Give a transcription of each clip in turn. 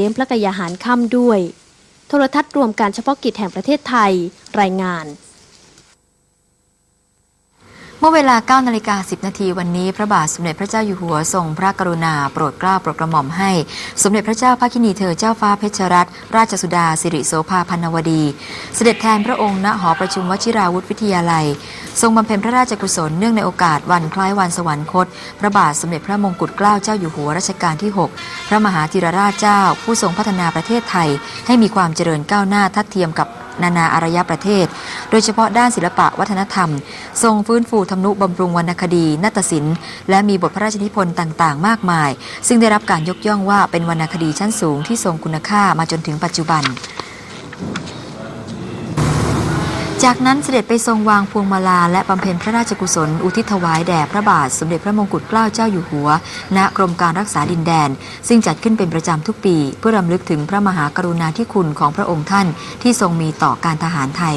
เลี้ยงพระกยาหารค่ำด้วย โทรทัศน์รวมการเฉพาะกิจแห่งประเทศไทย รายงาน เมื่อเวลา9นาฬิกา10 นาทีวันนี้ พระบาทสมเด็จพระเจ้าอยู่หัวทรงพระกรุณาโปรดเกล้าโปรดกระหม่อมให้ สมเด็จพระเจ้าพระกินีเธอเจ้าฟ้าเพชรรัตนราชสุดาสิริโสภาพันวดี เสด็จแทนพระองค์ณหอประชุมวชิราวุธวิทยาลัย ทรงบำเพ็ญพระราชกุศลเนื่องในโอกาสวันคล้ายวันสวรรคต พระบาทสมเด็จพระมงกุฎเกล้าเจ้าอยู่หัวรัชกาลที่ 6 พระมหาธีรราชเจ้า ผู้ทรงพัฒนาประเทศไทย ให้มีความเจริญก้าวหน้าทัดเทียมกับ นานาอารยประเทศ โดยเฉพาะด้านศิลปะวัฒนธรรม ทรงฟื้นฟูทำนุบำรุงวรรณคดีนาฏศิลป์และมีบทพระราชนิพนธ์ต่างๆ มากมาย ซึ่งได้รับการยกย่องว่าเป็นวรรณคดีชั้นสูงที่ทรงคุณค่ามาจนถึงปัจจุบัน จากนั้นเสด็จไปทรงวางพวงมาลา และบำเพ็ญพระราชกุศล อุทิศถวายแด่พระบาทสมเด็จพระมงกุฎเกล้าเจ้าอยู่หัว ณกรมการรักษาดินแดน ซึ่งจัดขึ้นเป็นประจำทุกปี เพื่อรำลึกถึงพระมหากรุณาธิคุณของพระองค์ท่านที่ทรงมีต่อการทหารไทย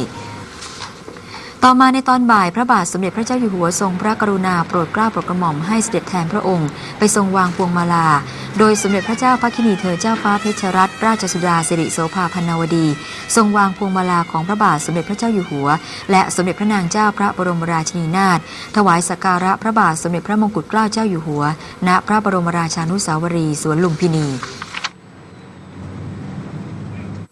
ต่อมาในตอนบ่ายพระบาทสมเด็จพระเจ้าอยู่หัวทรงพระกรุณาโปรดเกล้าโปรดกระหม่อมให้เสด็จแทนพระองค์ ไปทรงวางพวงมาลา โดยสมเด็จพระเจ้าพระกินีเธอเจ้าฟ้าเพชรรัตนราชสุดาสิริโสภาพันนวดี ทรงวางพวงมาลาของพระบาทสมเด็จพระเจ้าอยู่หัว และสมเด็จพระนางเจ้าพระบรมราชินีนาถถวายสักการะพระบาทสมเด็จพระมงกุฎเกล้าเจ้าอยู่หัว ณพระบรมราชานุสาวรีสวนลุมพินี